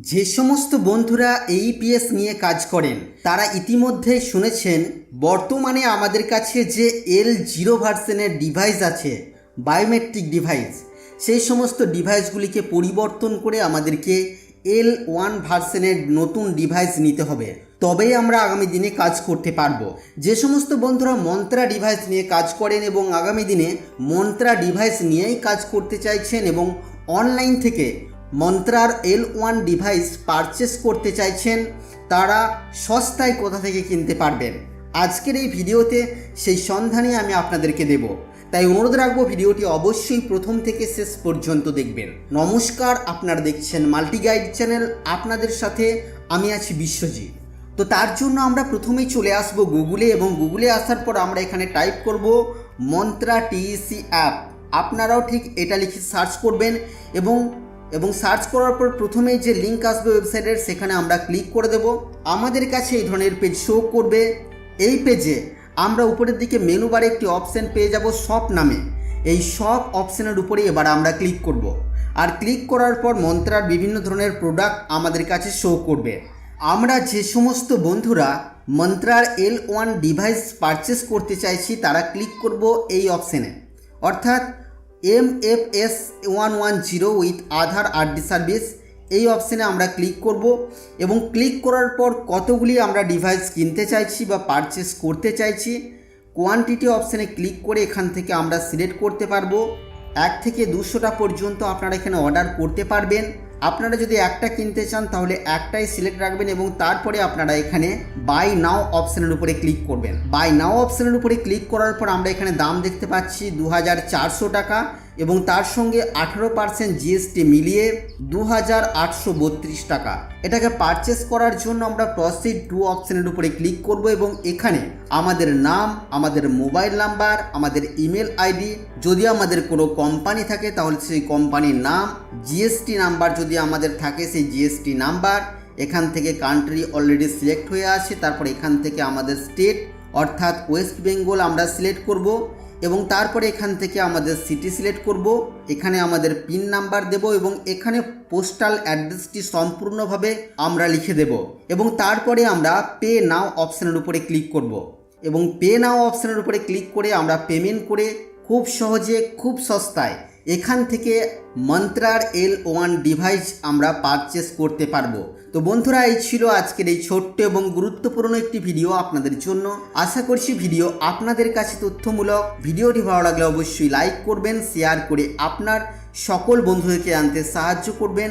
যে সমস্ত বন্ধুরা এইপিএস নিয়ে কাজ করেন, তারা ইতিমধ্যে শুনেছেন, বর্তমানে আমাদের কাছে যে এল জিরো ভার্সনের ডিভাইস আছে বায়োমেট্রিক ডিভাইস সেই সমস্ত ডিভাইসগুলিকে পরিবর্তন করে আমাদেরকে এল ওয়ান ভার্সনের নতুন ডিভাইস নিতে হবে। তবেই আমরা আগামী দিনে কাজ করতে পারব। যে সমস্ত বন্ধুরা মন্ত্রা ডিভাইস নিয়ে কাজ করেন এবং আগামী দিনে মন্ত্রা ডিভাইস নিয়েই কাজ করতে চাইছেন এবং অনলাইন থেকে মন্ত্রার এল ওয়ান ডিভাইস পারচেস করতে চাইছেন, তারা সস্তায় কোথা থেকে কিনতে পারবেন? আজকের এই ভিডিওতে সেই সন্ধানই আমি আপনাদেরকে দেব। তাই অনুরোধ রাখব ভিডিওটি অবশ্যই প্রথম থেকে শেষ পর্যন্ত দেখবেন। নমস্কার, আপনারা দেখছেন মাল্টি গাইড চ্যানেল, আপনাদের সাথে আমি আছি বিশ্বজিৎ। তো তার জন্য আমরা প্রথমেই চলে আসব গুগলে এবং গুগলে আসার পর আমরা এখানে টাইপ করব মন্ত্রা টিইসি অ্যাপ আপনারাও ঠিক এটা লিখে সার্চ করবেন এবং এবং সার্চ করার পর প্রথমেই যে লিঙ্ক আসবে ওয়েবসাইটের, সেখানে আমরা ক্লিক করে দেব। আমাদের কাছে এই ধরনের পেজ শো করবে। এই পেজে আমরা উপরের দিকে মেনু বারে একটি অপশন পেয়ে যাব শপ নামে। এই শপ অপশনের উপরে এবার আমরা ক্লিক করব। আর ক্লিক করার পর মন্ত্রার বিভিন্ন ধরনের প্রোডাক্ট আমাদের কাছে শো করবে। আমরা যে সমস্ত বন্ধুরা মন্ত্রার এল ওয়ান ডিভাইস পারচেস করতে চাইছি, তারা ক্লিক করব এই অপশনে অর্থাৎ M F S one one zero with Aadhaar RD service এই অপশানে আমরা ক্লিক করব এবং ক্লিক করার পর কতগুলি আমরা ডিভাইস কিনতে চাইছি বা পারচেস করতে চাইছি কোয়ান্টিটি অপশানে ক্লিক করে এখান থেকে আমরা সিলেক্ট করতে পারব। এক থেকে দুশোটা পর্যন্ত আপনারা এখানে অর্ডার করতে পারবেন। আপনারা যদি একটা কিনতে চান, তাহলে একটাই সিলেক্ট রাখবেন এবং তারপরে আপনারা এখানে বাই নাও অপশানের উপরে ক্লিক করবেন। বাই নাও অপশানের উপরে ক্লিক করার পর আমরা এখানে দাম দেখতে পাচ্ছি দু হাজার চারশো টাকা এবং তার সঙ্গে আঠেরো পার্সেন্ট জিএসটি মিলিয়ে দু হাজার আটশো বত্রিশ টাকা। এটাকে পারচেস করার জন্য আমরা প্রসিড টু অপশানের উপরে ক্লিক করব এবং এখানে আমাদের নাম, আমাদের মোবাইল নাম্বার আমাদের ইমেল আইডি যদি আমাদের কোনো কোম্পানি থাকে, তাহলে সেই কোম্পানির নাম জিএসটি নাম্বার যদি আমাদের থাকে সেই জিএসটি নাম্বার এখান থেকে কান্ট্রি অলরেডি সিলেক্ট হয়ে আছে, তারপর এখান থেকে আমাদের স্টেট অর্থাৎ ওয়েস্ট বেঙ্গল আমরা সিলেক্ট করব, এবং তারপরে এখান থেকে আমাদের সিটি সিলেক্ট করব, এখানে আমাদের পিন নাম্বার দেব, এবং এখানে পোস্টাল অ্যাড্রেসটি সম্পূর্ণভাবে আমরা লিখে দেব, এবং তারপরে আমরা পে নাও অপশানের উপরে ক্লিক করব, এবং পে নাও অপশানের উপরে ক্লিক করে আমরা পেমেন্ট করে খুব সহজে, খুব সস্তায় এখান থেকে মন্ত্রার এল ওয়ান ডিভাইস আমরা পারচেস করতে পারব। তো বন্ধুরা, এই ছিল আজকের এই ছোট্ট এবং গুরুত্বপূর্ণ একটি ভিডিও আপনাদের জন্য। আশা করছি ভিডিও আপনাদের কাছে তথ্যমূলক। ভিডিওটি ভালো লাগলে অবশ্যই লাইক করবেন শেয়ার করে আপনার সকল বন্ধুদেরকে আনতে সাহায্য করবেন।